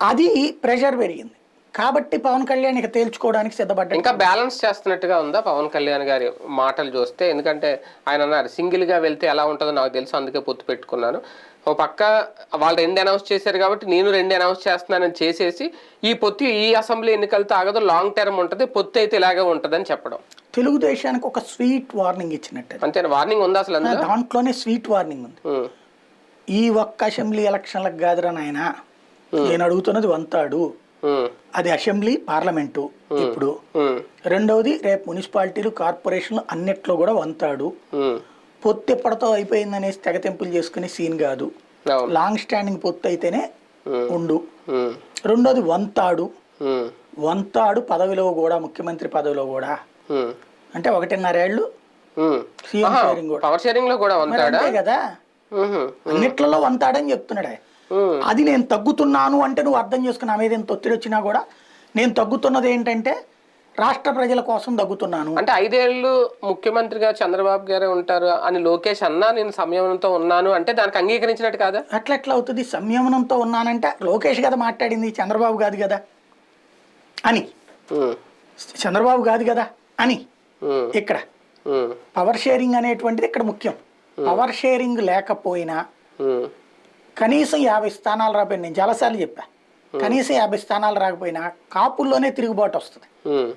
అది ప్రెషర్ పెరిగింది. కాబట్టి పవన్ కళ్యాణ్ ఇక తేల్చుకోవడానికి సిద్ధపడ్డాడు. ఇంకా బ్యాలెన్స్ చేస్తున్నట్టుగా ఉందా పవన్ కళ్యాణ్ గారి మాటలు చూస్తే? ఎందుకంటే ఆయన అన్నారు సింగిల్గా వెళ్తే ఎలా ఉంటుందో నాకు తెలుసు అందుకే పొత్తు పెట్టుకున్నాను. ఓ పక్క వాళ్ళు రెండు అనౌన్స్ చేశారు కాబట్టి నేను రెండు అనౌన్స్ చేస్తున్నానని చేసేసి ఈ పొత్తు ఈ అసెంబ్లీ ఎన్నికలతో ఆగదు లాంగ్ టర్మ్ ఉంటుంది పొత్తు అయితే ఇలాగే ఉంటుందని చెప్పడం. తెలుగుదేశానికి ఒక స్వీట్ వార్నింగ్ ఇచ్చినట్టు అంతేనా? వార్నింగ్ ఉందా అసలు దాంట్లోనే స్వీట్ వార్నింగ్ ఉంది. ఈ ఒక్క అసెంబ్లీ ఎలక్షన్లకు కాదురా నాయన. నేను అడుగుతున్నది వంతాడు. అది అసెంబ్లీ పార్లమెంటు ఇప్పుడు. రెండవది రేపు మున్సిపాలిటీలు కార్పొరేషన్లు అన్నిట్లో కూడా వంతాడు. ఉమ్, పొత్తు ఎప్పటితో అయిపోయిందనేసి తెగతెంపులు చేసుకునే సీన్ కాదు. లాంగ్ స్టాండింగ్ పొత్తు అయితేనే ఉండు. రెండోది వంతాడు. వంతాడు పదవిలో కూడా ముఖ్యమంత్రి పదవిలో కూడా. అంటే ఒకటిన్నరేళ్ళు పవర్ షేరింగ్లో కూడా కదా? అన్నిట్లలో వంతాడని చెప్తున్నాడే. అది నేను తగ్గుతున్నాను అంటే నువ్వు అర్థం చేసుకుని నా మీద ఎంత ఒత్తిడి వచ్చినా కూడా నేను తగ్గుతున్నది ఏంటంటే రాష్ట్ర ప్రజల కోసం తగ్గుతున్నాను. అంటే ఐదేళ్ళు ముఖ్యమంత్రిగా చంద్రబాబు గారే ఉంటారు అని లోకేష్ అన్నా నేను సంయమనంతో ఉన్నాను అంటే దానికి అంగీకరించినట్టు కాదా? అట్లా ఎట్లా అవుతుంది? సంయమనంతో ఉన్నానంటే లోకేష్ కదా మాట్లాడింది చంద్రబాబు కాదు కదా అని. ఉమ్, చంద్రబాబు కాదు కదా అని. ఉమ్, ఇక్కడ. పవర్ షేరింగ్ అనేటువంటిది ఇక్కడ ముఖ్యం. పవర్ షేరింగ్ లేకపోయినా కనీసం యాభై స్థానాలు రాకపోయినా నేను చాలాసార్లు చెప్పా కనీసం యాభై స్థానాలు రాకపోయినా కాపుల్లోనే తిరుగుబాటు వస్తుంది. ఉమ్.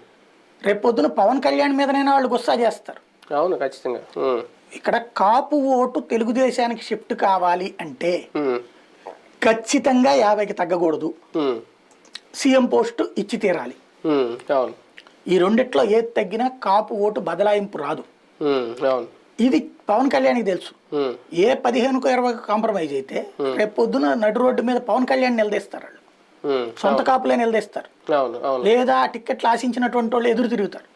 రేపు పొద్దున పవన్ కళ్యాణ్ మీదనైనా వాళ్ళు గుస్సా చేస్తారు. అవును ఖచ్చితంగా. ఇక్కడ కాపు ఓటు తెలుగుదేశానికి షిఫ్ట్ కావాలి అంటే ఖచ్చితంగా యాభైకి తగ్గకూడదు. సీఎం పోస్టు ఇచ్చి తీరాలి. ఈ రెండిట్లో ఏది తగ్గినా కాపు ఓటు బదలాయింపు రాదు. అవును. ఇది పవన్ కళ్యాణ్కి తెలుసు. ఏ పదిహేనుకో ఇరవైకి కాంప్రమైజ్ అయితే రేపు పొద్దున నడు రోడ్డు మీద పవన్ కళ్యాణ్ నిలదీస్తారు వాళ్ళు. సొంత కాపులే నిలదీస్తారు. లేదా ఆ టిక్కెట్లు ఆశించినటువంటి వాళ్ళు ఎదురు తిరుగుతారు.